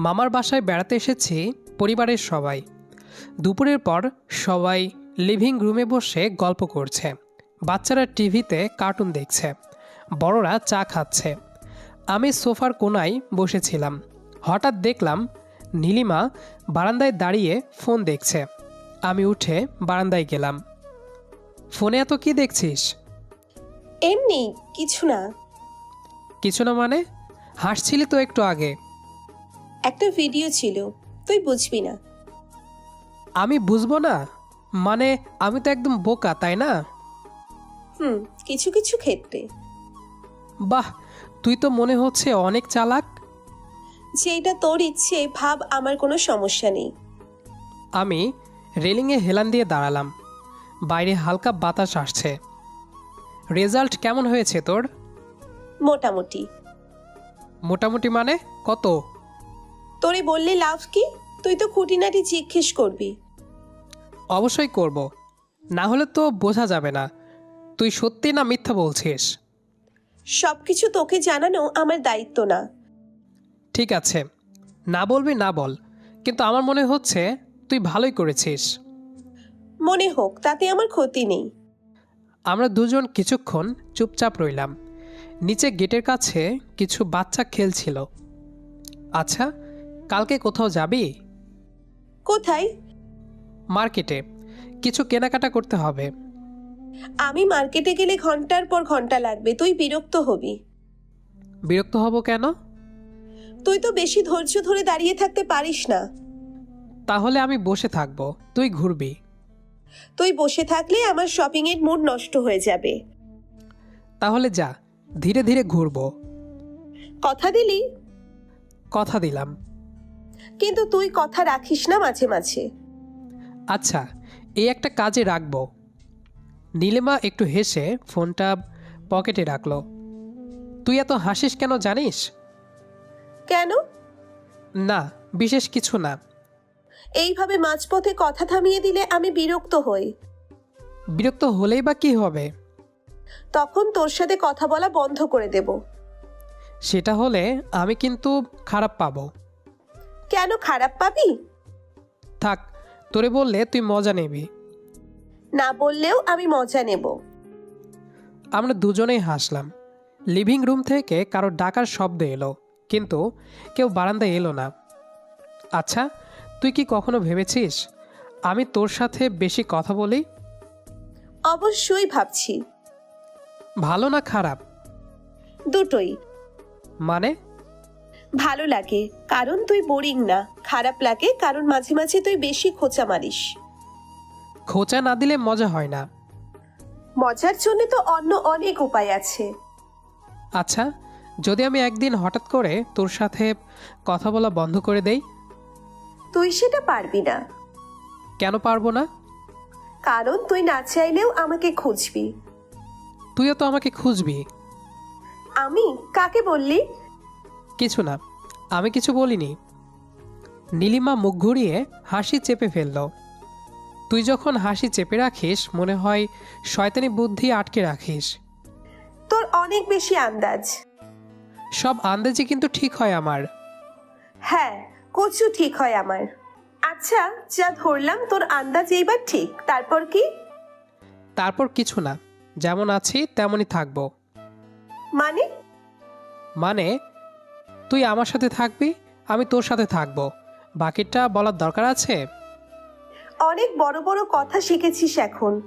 মামার বাসায় বেড়াতে এসেছি পরিবারের সবাই। দুপুরের পর সবাই লিভিং রুমে বসে গল্প করছে। বাচ্চারা টিভিতে কার্টুন দেখছে। বড়রা চা খাচ্ছে। আমি সোফার কোনায় বসেছিলাম। হঠাৎ দেখলাম নীলিমা বারান্দায় দাঁড়িয়ে ফোন দেখছে। আমি উঠে বারান্দায় গেলাম। ফোনে এত কি দেখছিস? এমনি কিছু না। কিছু না মানে? হাসছিলি তো একটু আগে। একটা ভিডিও ছিল তুই বুঝবি না। আমি বুঝব না? মানে আমি তো একদম বোকা তাই না? হুম কিছু কিছু ক্ষেত্রে। বাহ তুই তো মনে হচ্ছে অনেক চালাক। যেটা তোর ইচ্ছে ভাব আমার কোনো সমস্যা নেই। আমি রেলিংয়ে হেলান দিয়ে দাঁড়ালাম। বাইরে হালকা বাতাস আসছে। রেজাল্ট কেমন হয়েছে তোর? মোটামুটি। মোটামুটি মানে কত? তোরে বললে লাভ কি? তুই তো খুঁটিনাটি জিজ্ঞেস করবি। অবশ্যই করব। না হলে তো বোঝা যাবে না। তুই সত্যি না মিথ্যা বলছিস? সব কিছু তোকে জানানো আমার দায়িত্ব না। ঠিক আছে। না বলবি না বল। কিন্তু আমার মনে হচ্ছে তুই ভালোই করেছিস। মনে হোক তাতে আমার ক্ষতি নেই। আমরা দুজন কিছুক্ষণ চুপচাপ রইলাম। নিচে গেটের কাছে কিছু বাচ্চা খেলছিল। আচ্ছা কালকে কোথাও যাবি? কোথায়? মার্কেটে। কিছু কেনাকাটা করতে হবে। আমি মার্কেটে গেলে ঘণ্টার পর ঘণ্টা লাগবে তুই বিরক্ত হবি। বিরক্ত হব কেন? তুই তো বেশি ধৈর্য ধরে দাঁড়িয়ে থাকতে পারিস না। তাহলে আমি বসে থাকব তুই ঘুরবি। তুই বসে থাকলে আমার শপিং এর মুড নষ্ট হয়ে যাবে। তাহলে যা ধীরে ধীরে ঘুরবো। কথা দিলি? কথা দিলাম। কিন্তু তুই কথা রাখিস না মাঝে মাঝে। আচ্ছা এই একটা কাজে রাখব। নীলিমা একটু হেসে ফোনটা পকেটে রাখল। তুই এত হাসিস কেন জানিস? কেন? না বিশেষ কিছু না। এইভাবে মাঝপথে কথা থামিয়ে দিলে আমি বিরক্ত হই। বিরক্ত হলেই বা কি হবে? তখন তোর সাথে কথা বলা বন্ধ করে দেব। সেটা হলে আমি কিন্তু খারাপ পাবো। কেন খারাপ পাবি? থাক তোরে বললে তুই মজা নিবি। না বললেও আমি মজা নেব। আমরা দুজনেই হাসলাম। লিভিং রুম থেকে কারও ডাকার শব্দ এলো কিন্তু কেউ বারান্দায় এলো না। আচ্ছা তুই কি কখনো ভেবেছিস আমি তোর সাথে বেশি কথা বলি? অবশ্যই ভাবছি। ভালো না খারাপ? দুটোই। মানে? ভালো লাগে। কারণ তুই বোরিং না। খারাপ লাগে কারণ মাঝে মাঝে তুই বেশি খোঁচা মারিস। খোঁচা না দিলে মজা হয় না। মজার জন্য তো অন্য অনেক উপায় আছে। আচ্ছা যদি আমি একদিন হঠাৎ করে তোর সাথে কথা বলা বন্ধ করে দেই? তুই সেটা পারবি না। কেন পারব না? কারণ তুই না চাইলেও আমাকে খুঁজবি। তুইও তো আমাকে খুঁজবি। আমি? কাকে বললি? কিছু না আমি কিছু বলিনি। নীলিমা মুখ ঘুরিয়ে হাসি চেপে ফেলল। তুই যখন হাসি চেপে রাখিস মনে হয় শয়তানি বুদ্ধি আটকে রাখিস। তোর অনেক বেশি আন্দাজ। সব আন্দাজে কিন্তু ঠিক হয় আমার। হ্যাঁ কচু ঠিক হয় আমার। আচ্ছা যা ধরলাম তোর আন্দাজ এইবার ঠিক। তারপর কি? তারপর কিছু না যেমন আছি তেমনই থাকব। মানে? মানে তুই আমার সাথে থাকবি আমি তোর সাথে থাকব। বাকিটা বলার দরকার আছে? অনেক বড় বড় কথা শিখেছিস এখন।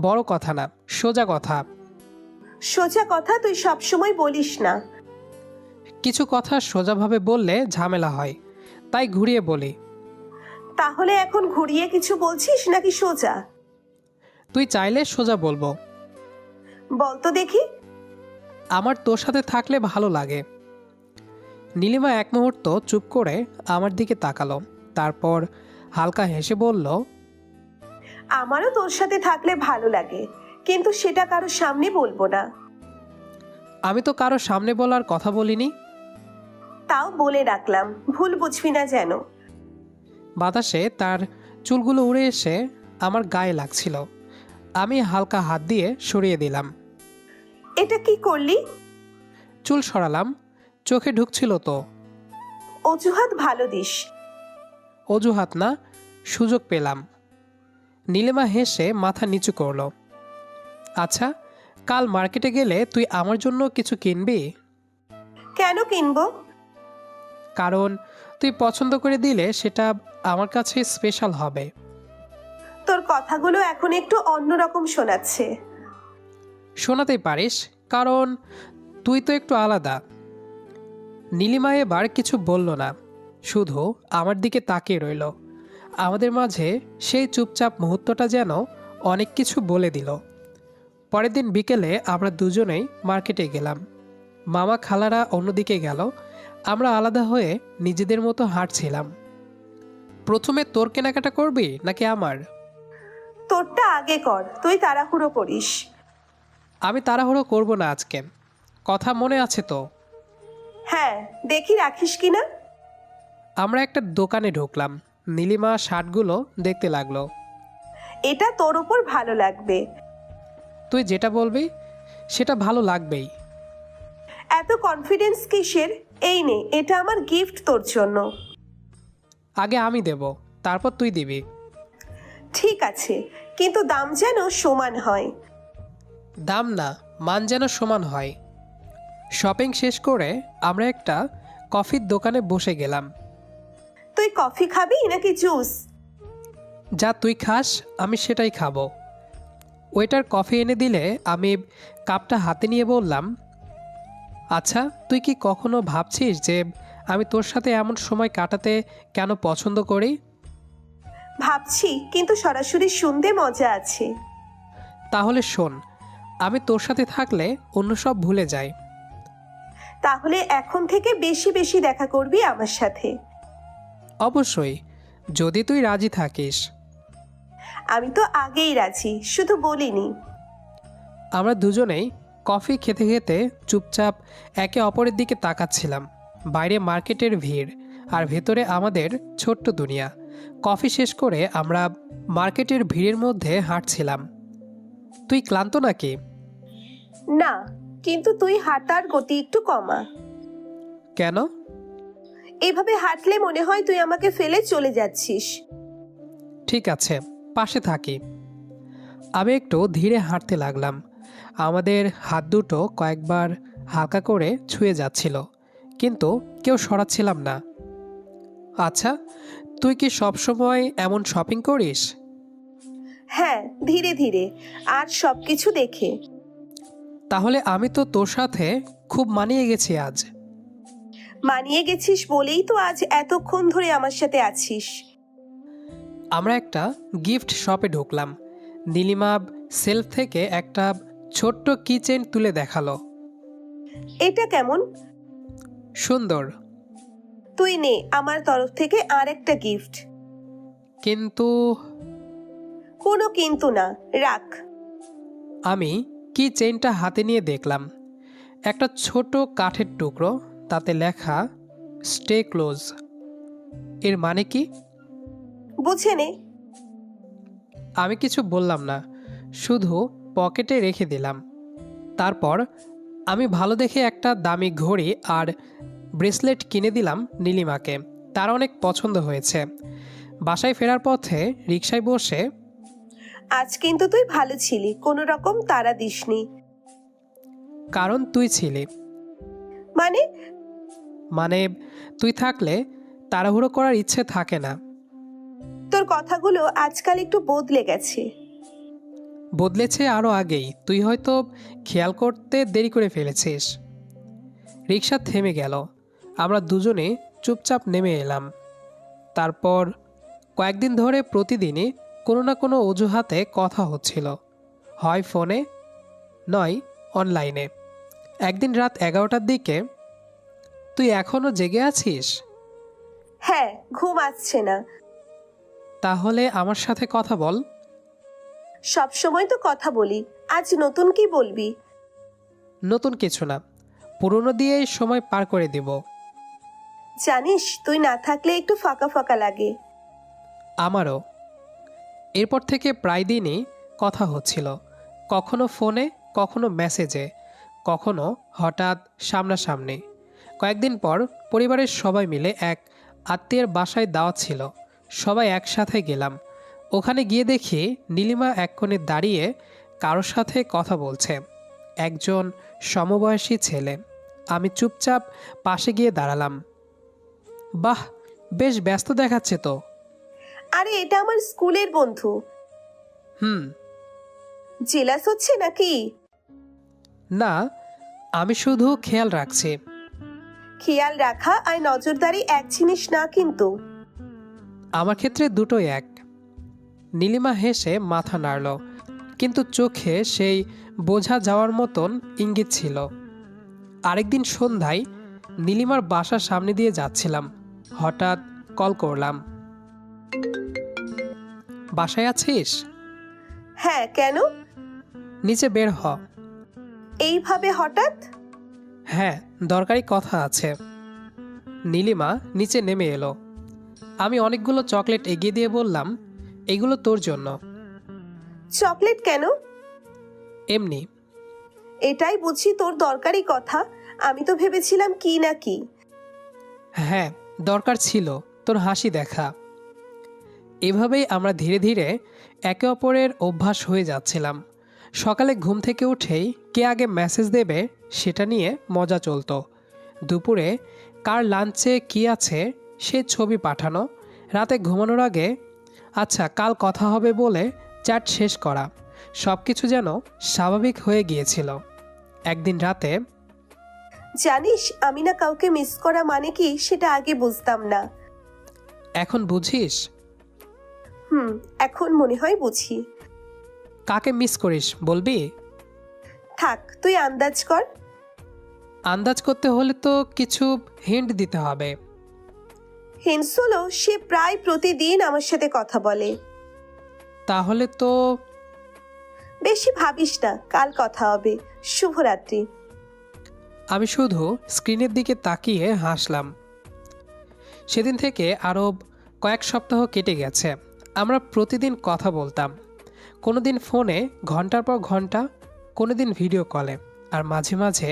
বড় কথা না সোজা কথা। সোজা কথা তুই সবসময় বলিস না। কিছু কথা সোজাভাবে বললে ঝামেলা হয় তাই ঘুরিয়ে বলি। তাহলে এখন ঘুরিয়ে কিছু বলছিস নাকি সোজা? তুই চাইলে সোজা বলব। বল তো দেখি। আমার তোর সাথে থাকলে ভালো লাগে। নীলিমা এক মুহূর্ত চুপ করে আমার দিকে তাকালো। তারপর হালকা হেসে বলল আমারও তোর সাথে থাকলে ভালো লাগে কিন্তু সেটা কারও সামনে বলব না। আমি তো কারও সামনে বলার কথা বলিনি। তাও বলে রাখলাম ভুল বুঝবি না যেন। বাতাসে তার চুলগুলো উড়ে এসে আমার গায়ে লাগছিল। আমি হালকা হাত দিয়ে সরিয়ে দিলাম। এটা কি করলি? চুল সরালাম। চোখে ঢুকছিল তো। অজুহাত ভালো দিস। অজুহাত না সুযোগ পেলাম। নীলিমা হেসে মাথা নিচু করল। আচ্ছা কাল মার্কেটে গেলে তুই আমার জন্য কিছু কিনবি? কেন কিনবো? কারণ তুই পছন্দ করে দিলে সেটা আমার কাছে স্পেশাল হবে। তোর কথাগুলো এখন একটু অন্যরকম শোনাচ্ছে। শোনাতেই পারিস কারণ তুই তো একটু আলাদা। নীলিমা এবার কিছু বলল না। শুধু আমার দিকে তাকিয়ে রইল। আমাদের মাঝে সেই চুপচাপ মুহূর্তটা যেন অনেক কিছু বলে দিল। পরের দিন বিকেলে আমরা দুজনেই মার্কেটে গেলাম। মামা খালারা অন্যদিকে গেল। আমরা আলাদা হয়ে নিজেদের মতো হাঁটছিলাম। প্রথমে তোর কেনাকাটা করবি নাকি আমার? তোরটা আগে কর তুই তাড়াহুড়ো করিস। আমি তাড়াহুড়ো করব না আজকে। কথা মনে আছে তো? হ্যাঁ দেখি রাখিস কিনা। আমরা একটা দোকানে ঢুকলাম। নীলিমা শার্টগুলো দেখতে লাগল। এটা তোর উপর ভালো লাগবে। তুই যেটা বলবি সেটা ভালো লাগবেই। এত কনফিডেন্স কিসের? এই নে এটা আমার গিফট তোর জন্য। আগে আমি দেব তারপর তুই দিবি। ঠিক আছে কিন্তু দাম যেন সমান হয়। দাম না মান যেন সমান হয়। শপিং শেষ করে আমরা একটা কফির দোকানে বসে গেলাম। তুই কফি খাবি নাকি জুস? যা তুই খাস আমি সেটাই খাব। ওয়েটার কফি এনে দিলে আমি কাপটা হাতে নিয়ে বললাম আচ্ছা তুই কি কখনো ভাবছিস যে আমি তোর সাথে এমন সময় কাটাতে কেন পছন্দ করি? ভাবছি কিন্তু সরাসরি শুনতে মজা আছে। তাহলে শোন আমি তোর সাথে থাকলে অন্য সব ভুলে যাই। তাহলে এখন থেকে বেশি বেশি দেখা করবি আমার সাথে। অবশ্যই যদি তুই রাজি থাকিস। আমি তো আগেই রাজি শুধু বলিনি। আমরা দুজনেই কফি খেতে খেতে চুপচাপ একে অপরের দিকে তাকাচ্ছিলাম। বাইরে মার্কেটের ভিড় আর ভেতরে আমাদের ছোট্ট দুনিয়া। কফি শেষ করে আমরা মার্কেটের ভিড়ের মধ্যে হাঁটছিলাম। তুই ক্লান্ত নাকি? না কিন্তু তুই হাঁটার গতি একটু কমা। কেন? এভাবে হাঁটলে মনে হয় তুই আমাকে ফেলে চলে যাচ্ছিস। ঠিক আছে পাশে থাকি। আমি একটু ধীরে হাঁটতে লাগলাম। আমাদের হাত দুটো কয়েকবার হালকা করে ছুঁয়ে যাচ্ছিল কিন্তু কেউ সরাচ্ছিলাম না। আচ্ছা তুই কি সবসময় এমন শপিং করিস? হ্যাঁ ধীরে ধীরে আর সব কিছু দেখে। তাহলে আমি তো তোর সাথে খুব মানিয়ে গেছি আজ। মানিয়ে গেছিস বলেই তো আজ এতক্ষণ ধরে আমার সাথে আছিস। আমরা একটা গিফট শপে ঢুকলাম। নীলিমা সেলফ থেকে একটা ছোট্ট কিচেন তুলে দেখাল। এটা কেমন? সুন্দর। তুই নে আমার তরফ থেকে আর একটা গিফট। কিন্তু কোনো কিন্তু না রাখ। আমি কি চেইনটা হাতে নিয়ে দেখলাম? একটা ছোট কাঠের টুকরো তাতে লেখা স্টে ক্লোজ। এর মানে কি? বুঝে নে। আমি কিছু বললাম না শুধু পকেটে রেখে দিলাম। তারপর আমি ভালো দেখে একটা দামি ঘড়ি আর ব্রেসলেট কিনে দিলাম নীলিমাকে। তার অনেক পছন্দ হয়েছে। বাসায় ফেরার পথে রিকশায় বসে আজ কিন্তু তুই ভালো ছিলি কোনো রকম তারা দিসনি। কারণ তুই ছিলি। মানে? মানে তুই থাকলে তাড়াহুড়ো করার ইচ্ছে থাকে না। তোর কথাগুলো আজকাল একটু বদলে গেছে। বদলেছে আরও আগেই। তুই হয়তো খেয়াল করতে দেরি করে ফেলেছিস। রিক্সা থেমে গেল। আমরা দুজনে চুপচাপ নেমে এলাম। তারপর কয়েকদিন ধরে প্রতিদিনই কোনো না কোনো অজুহাতে কথা হচ্ছিল। হয় ফোনে নয় অনলাইনে। একদিন রাত এগারোটার দিকে তুই এখনও জেগে আছিস? হ্যাঁ ঘুম আসছে না। তাহলে আমার সাথে কথা বল। সব সময় তো কথা বলি আজ নতুন কি বলবি? নতুন কিছু না পুরনো দিয়ে সময় পার করে দিব। জানিস তুই না থাকলে একটু ফাঁকা ফাঁকা লাগে। আমারও। এরপর থেকে প্রায় দিনই কথা হচ্ছিল। কখনো ফোনে, কখনো মেসেজে, কখনো হঠাৎ সামনাসামনি। কয়েকদিন পর পরিবারের সবাই মিলে এক আত্মীয়ের বাসায় দাওয়াত ছিল। সবাই একসাথে গেলাম। ওখানে গিয়ে দেখি নীলিমা এক কোণে দাঁড়িয়ে কারোর সাথে কথা বলছে। একজন সমবয়সী ছেলে। আমি চুপচাপ পাশে গিয়ে দাঁড়ালাম। বাহ, বেশ ব্যস্ত দেখাচ্ছে তো। আরে এটা আমার স্কুলের বন্ধু। হুম। জেলাস হচ্ছে নাকি? না আমি শুধু খেয়াল রাখছি। খেয়াল রাখা আর নজরদারি এক জিনিস না কিন্তু। আমার ক্ষেত্রে দুটোই এক। নীলিমা হেসে মাথা নাড়ল কিন্তু চোখে সেই বোঝা যাওয়ার মতন ইঙ্গিত ছিল। আরেকদিন সন্ধ্যায় নীলিমার বাসার সামনে দিয়ে যাচ্ছিলাম হঠাৎ কল করলাম। বাসায় আছিস? হ্যাঁ কেন? নিচে বের হ। এইভাবে হঠাৎ? হ্যাঁ দরকারি কথা আছে। নীলিমা নিচে নেমে এলো। আমি অনেকগুলো চকলেট এগিয়ে দিয়ে বললাম এগুলো তোর জন্য। চকলেট কেন? এমনি। এটাই বুঝি তোর দরকারি কথা। আমি তো ভেবেছিলাম কি না কি। হ্যাঁ দরকার ছিল। তোর হাসি দেখা। এভাবেই আমরা ধীরে ধীরে একে অপরের অভ্যাস হয়ে যাচ্ছিলাম। সকালে ঘুম থেকে উঠেই কে আগে মেসেজ দেবে সেটা নিয়ে মজা চলতো। দুপুরে কার লাঞ্চে কি আছে সে ছবি পাঠানো। রাতে ঘুমানোর আগে আচ্ছা কাল কথা হবে বলে চ্যাট শেষ করা। সব কিছু যেন স্বাভাবিক হয়ে গিয়েছিল। একদিন রাতে জানিস আমি না কাউকে মিস করা মানে কি সেটা আগে বুঝতাম না। এখন বুঝিস? হুম এখন মনে হয় বুঝি। কাকে মিস করিস বলবি? থাক তুই আন্দাজ কর। আন্দাজ করতে হলে তো কিছু হিন্ট দিতে হবে। হিনসোলো সে প্রায় প্রতিদিন আমার সাথে কথা বলে। তাহলে তো বেশি ভাবিস না কাল কথা হবে। শুভরাত্রি। আমি শুধু স্ক্রিনের দিকে তাকিয়ে হাসলাম। সেদিন থেকে আরও কয়েক সপ্তাহ কেটে গেছে। আমরা প্রতিদিন কথা বলতাম। কোনো দিন ফোনে, ঘণ্টার পর ঘণ্টা কোনো দিন ভিডিও কলে। আর মাঝে মাঝে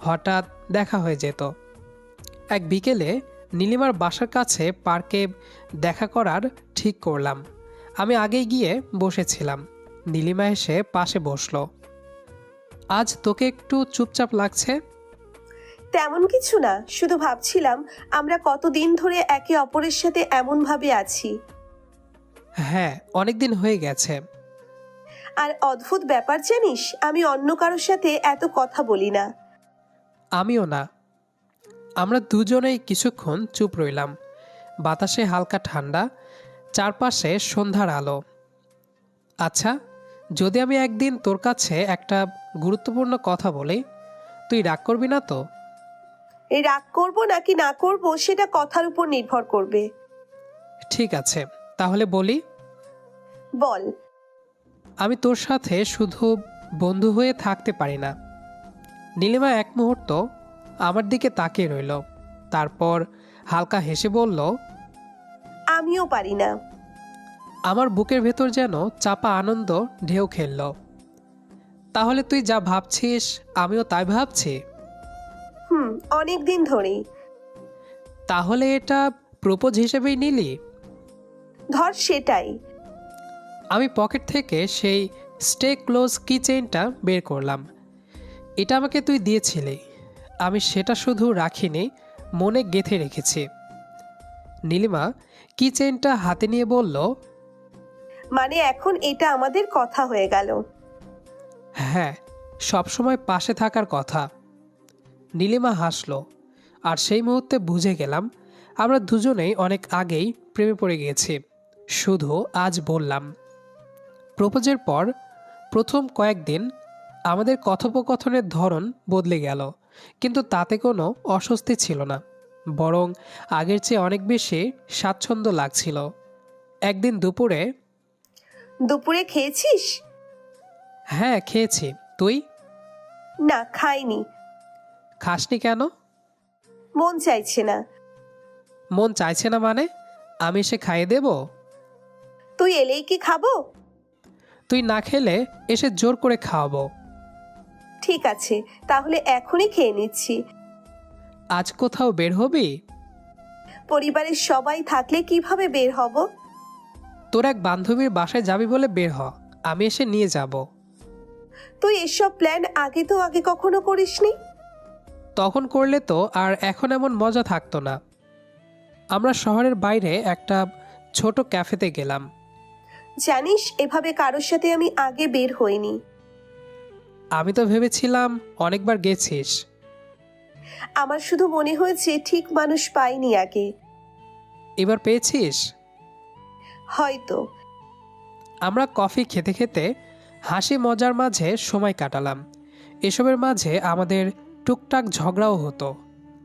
হঠাৎ দেখা হয়ে যেত। এক বিকেলে নীলিমার বাসার কাছে পার্কে দেখা করার ঠিক করলাম। আমি আগেই গিয়ে বসেছিলাম। নীলিমা এসে পাশে বসল। আজ তোকে একটু চুপচাপ লাগছে? তেমন কিছু না। শুধু ভাবছিলাম আমরা কতদিন ধরে একে অপরের সাথে এমন ভাবে আছি। হ্যাঁ অনেক দিন হয়ে গেছে। আর অদ্ভুত ব্যাপার জানিস আমি অন্য কারোর সাথে এত কথা বলি না। আমিও না। আমরা দুজনেই কিছুক্ষণ চুপ রইলাম। বাতাসে হালকা ঠান্ডা চারপাশে সন্ধ্যার আলো। আচ্ছা যদি আমি একদিন তোর কাছে একটা গুরুত্বপূর্ণ কথা বলি তুই রাগ করবি না তো? এই রাগ করব নাকি না করব সেটা কথার উপর নির্ভর করবে। ঠিক আছে। তাহলে বলি? বল। আমি তোর সাথে শুধু বন্ধু হয়ে থাকতে পারি না। নীলিমা এক মুহূর্ত আমার দিকে তাকিয়ে রইল তারপর হালকা হেসে বলল আমিও পারি না। আমার বুকের ভেতর যেন চাপা আনন্দ ঢেউ খেলল। তাহলে তুই যা ভাবছিস আমিও তাই ভাবছি? হুম অনেক দিন ধরেই। তাহলে এটা প্রপোজ হিসেবেই নিলি? ধর সেটাই। আমি পকেট থেকে সেই স্টে ক্লোজ কি চেইনটা বের করলাম। এটা আমাকে তুই দিয়েছিলি। আমি সেটা শুধু রাখিনি মনে গেঁথে রেখেছি। নীলিমা কি চেইনটা হাতে নিয়ে বলল মানে এখন এটা আমাদের কথা হয়ে গেল। হ্যাঁ সবসময় পাশে থাকার কথা। নীলিমা হাসলো আর সেই মুহূর্তে বুঝে গেলাম আমরা দুজনেই অনেক আগেই প্রেমে পড়ে গিয়েছি। শুধু আজ বললাম। প্রপোজের পর প্রথম কয়েকদিন আমাদের কথোপকথনের ধরন বদলে গেল কিন্তু তাতে কোনো অস্বস্তি ছিল না বরং আগের চেয়ে অনেক বেশি স্বাচ্ছন্দ্য লাগছিল। একদিন দুপুরে দুপুরে খেয়েছিস? হ্যাঁ খেয়েছি। তুই? না খাইনি। খাসনি কেন? মন চাইছে না। মন চাইছে না মানে? আমি এসে খাইয়ে দেব? তুই এলেই কি খাব? তুই না খেলে এসে জোর করে খাওয়াবো। ঠিক আছে তাহলে এখনই খেয়ে নিচ্ছি। আজ কোথাও বের হবি? পরিবারের সবাই থাকলে কীভাবে বের হব? তোর এক বান্ধবীর বাসায় যাবি বলে বের হ আমি এসে নিয়ে যাব। তুই এসব প্ল্যান আগে তো আগে কখনো করিসনি? তখন করলে তো আর এখন এমন মজা থাকতো না। আমরা শহরের বাইরে একটা ছোট ক্যাফেতে গেলাম। জানিস এভাবে কারোর সাথে আমি আগে বের হইনি। আমি তো ভেবেছিলাম অনেকবার গেছিস। আমার শুধু মনে হয়েছে ঠিক মানুষ পাইনি আগে। এবার পেয়েছিস? হয়তো। আমরা কফি খেতে খেতে হাসি মজার মাঝে সময় কাটালাম। এসবের মাঝে আমাদের টুকটাক ঝগড়াও হতো।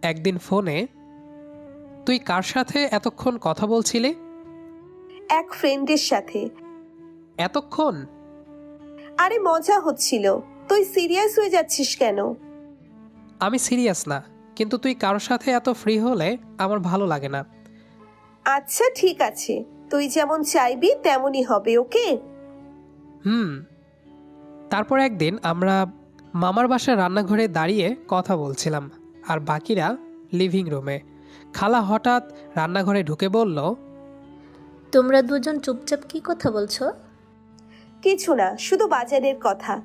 একদিন ফোনে তুই কার সাথে এতক্ষণ কথা বলছিলি? এক ফ্রেন্ডের সাথে। এতক্ষণ? আরে মজা হচ্ছিল। তুই সিরিয়াস হয়ে যাচ্ছিস কেন? আমি সিরিয়াস না কিন্তু তুই কারোর সাথে এত ফ্রি হলে আমার ভালো লাগে না। আচ্ছা ঠিক আছে। তুই যেমন চাইবি তেমনই হবে ওকে? হুম। তারপর একদিন আমরা মামার বাসার রান্নাঘরে দাঁড়িয়ে কথা বলছিলাম আর বাকিরা লিভিং রুমে খালা হঠাৎ রান্নাঘরে ঢুকে বলল তোমরা দুজন চুপচাপ কি কথা বলছো? কিছু না শুধু বাজারের কথা।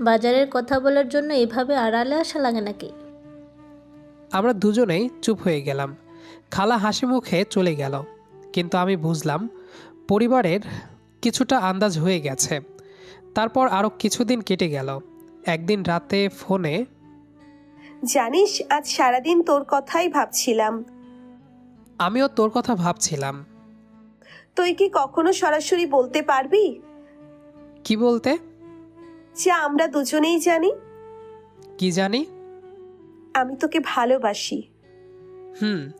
বাজারের কথা বলার জন্য এভাবে আড়ালে আসা লাগে নাকি? আমরা দুজনেই চুপ হয়ে গেলাম। খালা হাসি মুখে চলে গেল। কিন্তু আমি বুঝলাম পরিবারের কিছুটা আন্দাজ হয়ে গেছে। তারপর আরও কিছুদিন কেটে গেল। একদিন রাতে ফোনে জানিস আজ সারাদিন তোর কথাই ভাবছিলাম। আমিও তোর কথা ভাবছিলাম। তুই কি কখনো সরাসরি বলতে পারবি? কি বলতে? যা আমরা দুজনেই জানি। কি জানি? আমি তোকে ভালোবাসি। হুম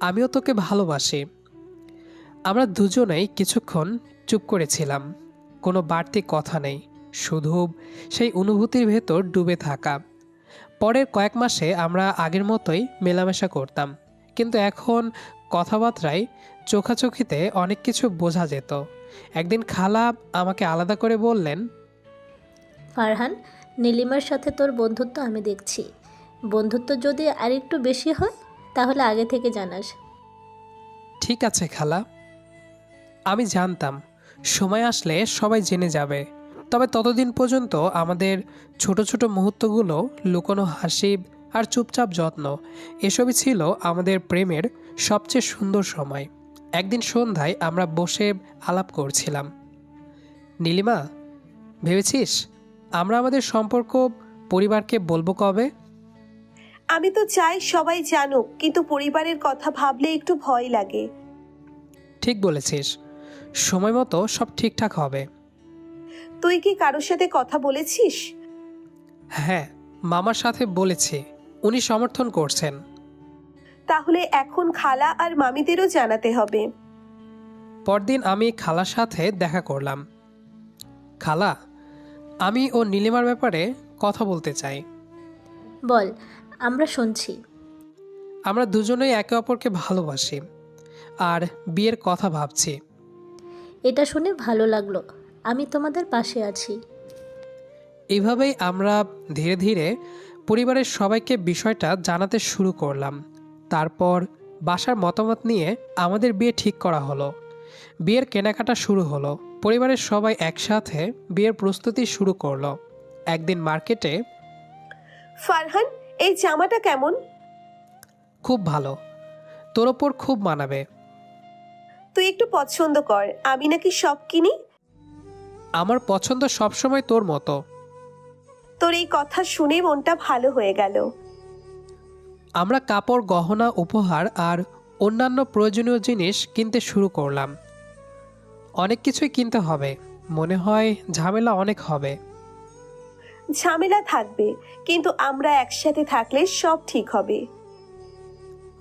আমিও তোকে ভালোবাসি। আমরা দুজনেই কিছুক্ষণ চুপ করেছিলাম। কোনো বাড়তি কথা নেই শুধু সেই অনুভূতির ভেতর ডুবে থাকা। পরের কয়েক মাসে আমরা আগের মতোই মেলামেশা করতাম কিন্তু এখন কথাবার্তায় চোখাচোখিতে অনেক কিছু বোঝা যেত। একদিন খালা আমাকে আলাদা করে বললেন ফারহান নীলিমার সাথে তোর বন্ধুত্ব আমি দেখছি। বন্ধুত্ব যদি আরেকটু বেশি হয় তাহলে আগে থেকে জানাস। ঠিক আছে খালা। আমি জানতাম সময় আসলে সবাই জেনে যাবে। তবে ততদিন পর্যন্ত আমাদের ছোট ছোট মুহূর্তগুলো লুকোনো হাসি আর চুপচাপ যত্ন এসবই ছিল আমাদের প্রেমের সবচেয়ে সুন্দর সময়। একদিন সন্ধ্যায় আমরা বসে আলাপ করছিলাম। নীলিমা ভেবেছিস আমরা আমাদের সম্পর্ক পরিবারকে বলব কবে? আমি তো চাই সবাই জানুক কিন্তু পরিবারের কথা ভাবলে একটু ভয় লাগে। ঠিক বলেছিস। সময় মতো সব ঠিকঠাক হবে। তুই কি কারোর সাথে কথা বলেছিস? হ্যাঁ মামার সাথে বলেছি। উনি সমর্থন করছেন। তাহলে এখন খালা আর মামিদেরও জানাতে হবে। পরদিন আমি খালার সাথে দেখা করলাম। খালা আমি ও নীলিমার ব্যাপারে কথা বলতে চাই। বল আমরা শুনছি। আমরা দুজনেই একে অপরকে ভালোবাসি আর বিয়ের কথা ভাবছি। এটা শুনে ভালো লাগল। আমি তোমাদের পাশে আছি। এভাবেই আমরা ধীরে ধীরে পরিবারের সবাইকে বিষয়টা জানাতে শুরু করলাম। তারপর বাসার মতামত নিয়ে আমাদের বিয়ে ঠিক করা হলো। বিয়ের কেনাকাটা শুরু হলো। পরিবারের সবাই একসাথে বিয়ের প্রস্তুতি শুরু করল। একদিন মার্কেটে ফারহান এই জামাটা কেমন? খুব ভালো। তোর ওপর খুব মানাবে। তুই একটু পছন্দ কর আমি নাকি সব কিনি? আমার পছন্দ সবসময় তোর মতো। তোর এই কথা শুনে মনটা ভালো হয়ে গেল। আমরা কাপড় গহনা উপহার আর অন্যান্য প্রয়োজনীয় জিনিস কিনতে শুরু করলাম। অনেক কিছুই কিনতে হবে। মনে হয় ঝামেলা অনেক হবে। ঝামেলা থাকবে কিন্তু আমরা একসাথে থাকলে সব ঠিক হবে।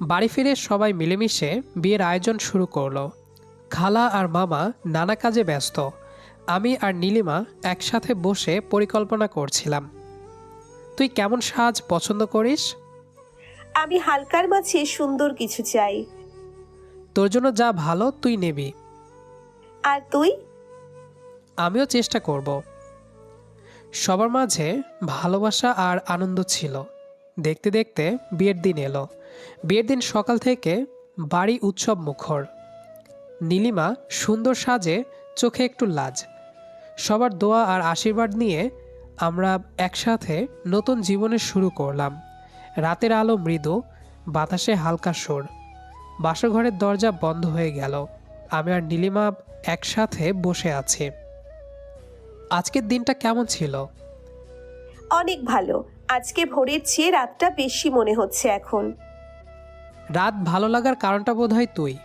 বাড়ি ফিরে সবাই মিলেমিশে বিয়ের আয়োজন শুরু করল। খালা আর মামা নানা কাজে ব্যস্ত। আমি আর নীলিমা একসাথে বসে পরিকল্পনা করছিলাম। তুই কেমন সাজ পছন্দ করিস? আমি হালকার মাঝে সুন্দর কিছু চাই। তোর জন্য যা ভালো তুই নেবি। আর তুই? আমিও চেষ্টা করব। সবার মাঝে ভালোবাসা আর আনন্দ ছিল। দেখতে দেখতে বিয়ের দিন এলো। বিয়ের দিন সকাল থেকে বাড়ি উৎসব মুখর। নীলিমা সুন্দর সাজে চোখে একটু লাজ। সবার দোয়া আর আশীর্বাদ নিয়ে আমরা একসাথে নতুন জীবনের শুরু করলাম। রাতের আলো মৃদু বাতাসে হালকা সুর। বাসঘরের দরজা বন্ধ হয়ে গেল। আমি আর নীলিমা একসাথে বসে আছি। আজকের দিনটা কেমন ছিল? অনেক ভালো। আজকে ভোরের চেয়ে রাতটা বেশি মনে হচ্ছে এখন। রাত ভালো লাগার কারণটা বোধ হয় তুই।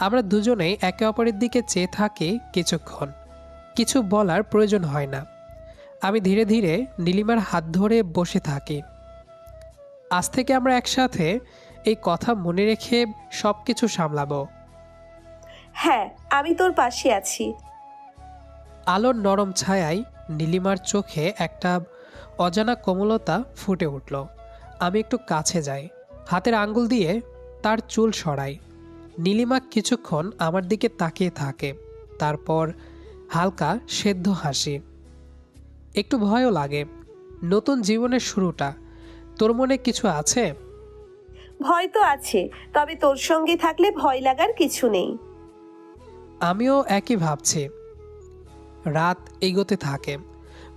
আমরা দুজনেই একে অপরের দিকে চেয়ে থাকি কিছুক্ষণ। কিছু বলার প্রয়োজন হয় না। আমি ধীরে ধীরে নীলিমার হাত ধরে বসে থাকি। আজ থেকে আমরা একসাথে এই কথা মনে রেখে সব কিছু সামলাবো। হ্যাঁ আমি তোর পাশে আছি। আলোর নরম ছায়ায় নীলিমার চোখে একটা অজানা কোমলতা ফুটে উঠল। আমি একটু কাছে যাই। হাতের আঙ্গুল দিয়ে তার চুল সরাই। নীলিমা কিছুক্ষণ আমার দিকে তাকিয়ে থাকে। তারপর হালকা সেদ্ধ হাসি। একটু ভয়ও লাগে। নতুন জীবনের শুরুটা। তোর মনে কিছু আছে? ভয় তো আছে তবে তোর সঙ্গে থাকলে ভয় লাগার কিছু নেই। আমিও একই ভাবছি। রাত এগোতে থাকে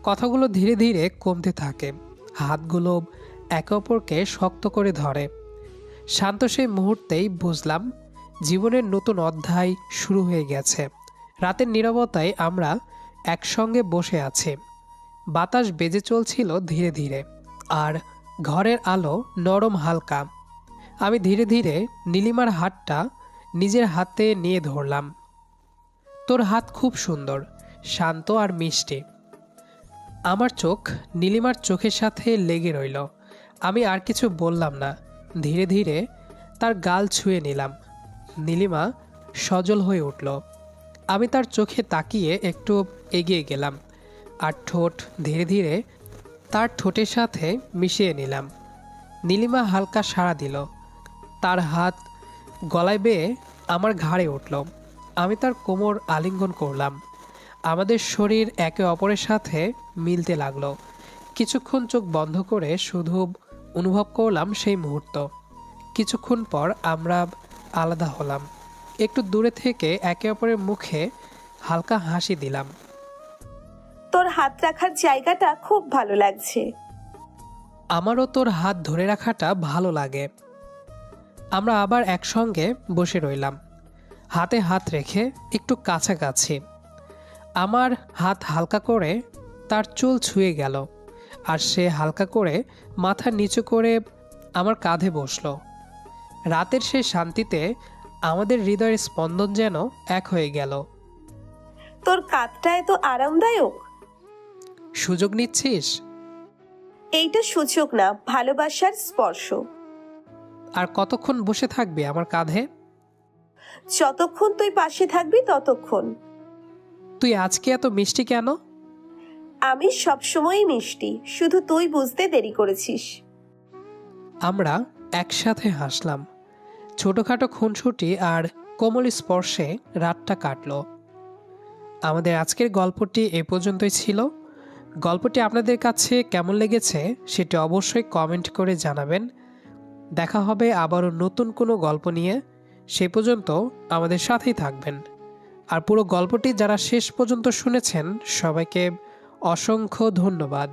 কথাগুলো ধীরে ধীরে কমতে থাকে হাতগুলো একে অপরকে শক্ত করে ধরে। শান্ত সেই মুহূর্তেই বুঝলাম জীবনের নতুন অধ্যায় শুরু হয়ে গেছে। রাতের নীরবতায় আমরা একসঙ্গে বসে আছি। বাতাস বেজে চলছিল ধীরে ধীরে আর ঘরের আলো নরম হালকা। আমি ধীরে ধীরে নীলিমার হাতটা নিজের হাতে নিয়ে ধরলাম। তোর হাত খুব সুন্দর, শান্ত আর মিষ্টি। আমার চোখ নীলিমার চোখের সাথে লেগে রইল। আমি আর কিছু বললাম না। ধীরে ধীরে তার গাল ছুঁয়ে নিলাম। নীলিমা সজল হয়ে উঠল। আমি তার চোখে তাকিয়ে একটু এগিয়ে গেলাম। আর ঠোঁট ধীরে ধীরে তার ঠোঁটের সাথে মিশিয়ে নিলাম। নীলিমা হালকা সাড়া দিল। তার হাত গলায় বেয়ে আমার ঘাড়ে উঠল। আমি তার কোমর আলিঙ্গন করলাম। আমাদের শরীর একে অপরের সাথে মিলতে লাগল। কিছুক্ষণ চোখ বন্ধ করে শুধু অনুভব করলাম সেই মুহূর্ত। কিছুক্ষণ পর আমরা আলাদা হলাম। একটু দূরে থেকে একে অপরের মুখে হালকা হাসি দিলাম। তোর হাত রাখার জায়গাটা খুব ভালো লাগছে। আমারও তোর হাত ধরে রাখাটা ভালো লাগে। আমরা আবার একসঙ্গে বসে রইলাম। হাতে হাত রেখে একটু কাছাকাছি। আমার হাত হালকা করে তার চুল ছুঁয়ে গেল আর সে হালকা করে মাথা নিচু করে আমার কাঁধে বসল। রাতের সে শান্তিতে আমাদের হৃদয়ের স্পন্দন যেন এক হয়ে গেল। তোর কাঁধটা এত আরামদায়ক? সুযোগ নিচ্ছিস? এইটা সূচক না ভালোবাসার স্পর্শ। আর কতক্ষণ বসে থাকবে আমার কাঁধে? যতক্ষণ তুই পাশে থাকবি ততক্ষণ। তুই আজকে এত মিষ্টি কেন? আমি সবসময়ই মিষ্টি শুধু তুই বুঝতে দেরি করেছিস। আমরা একসাথে হাসলাম। ছোটোখাটো খুনসুটি আর কোমল স্পর্শে রাতটা কাটল। আমাদের আজকের গল্পটি এ পর্যন্তই ছিল। গল্পটি আপনাদের কাছে কেমন লেগেছে সেটি অবশ্যই কমেন্ট করে জানাবেন। দেখা হবে আবারও নতুন কোনো গল্প নিয়ে। সে পর্যন্ত আমাদের সাথেই থাকবেন। আর পুরো গল্পটি যারা শেষ পর্যন্ত শুনেছেন, সবাইকে অসংখ্য ধন্যবাদ।